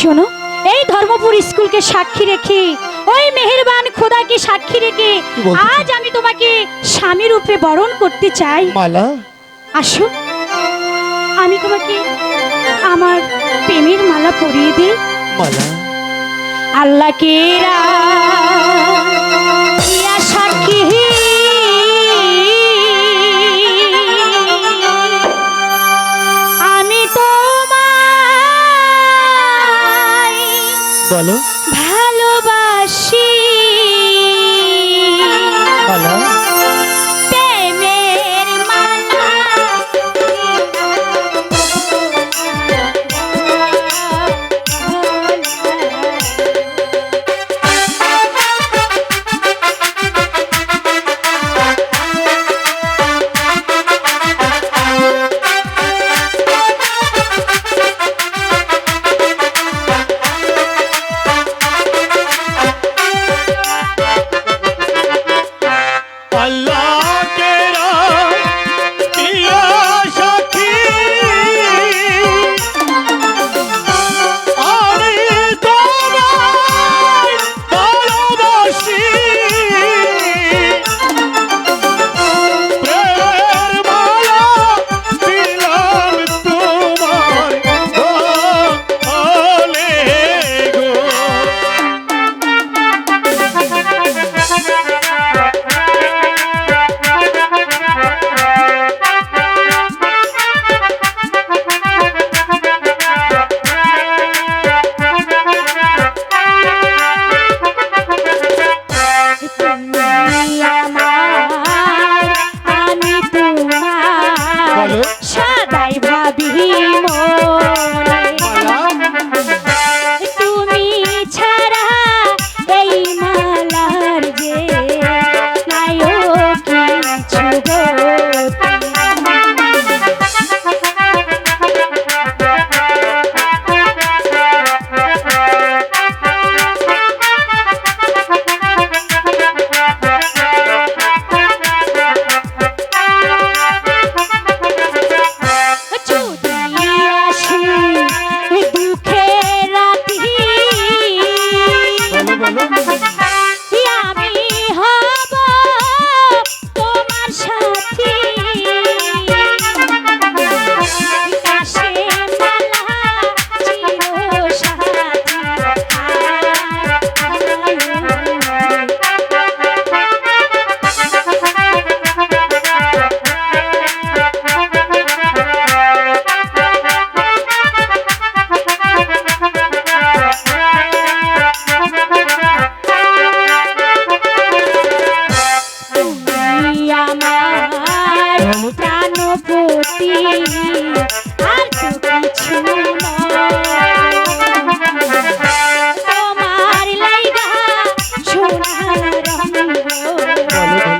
শোনো এই ধর্মপুর স্কুলকে সাক্ষী রেখে ওই মেহেরবান খোদাকে সাক্ষী রেখে আজ আমি তোমাকে স্বামী রূপে বরণ করতে চাই। মালা? আসো আমি তোমাকে আমার প্রেমের মালা পরিয়ে দিই। মালা? আল্লাহ কে কেরা সাক্ষী বলো। ভালোবাসি রাম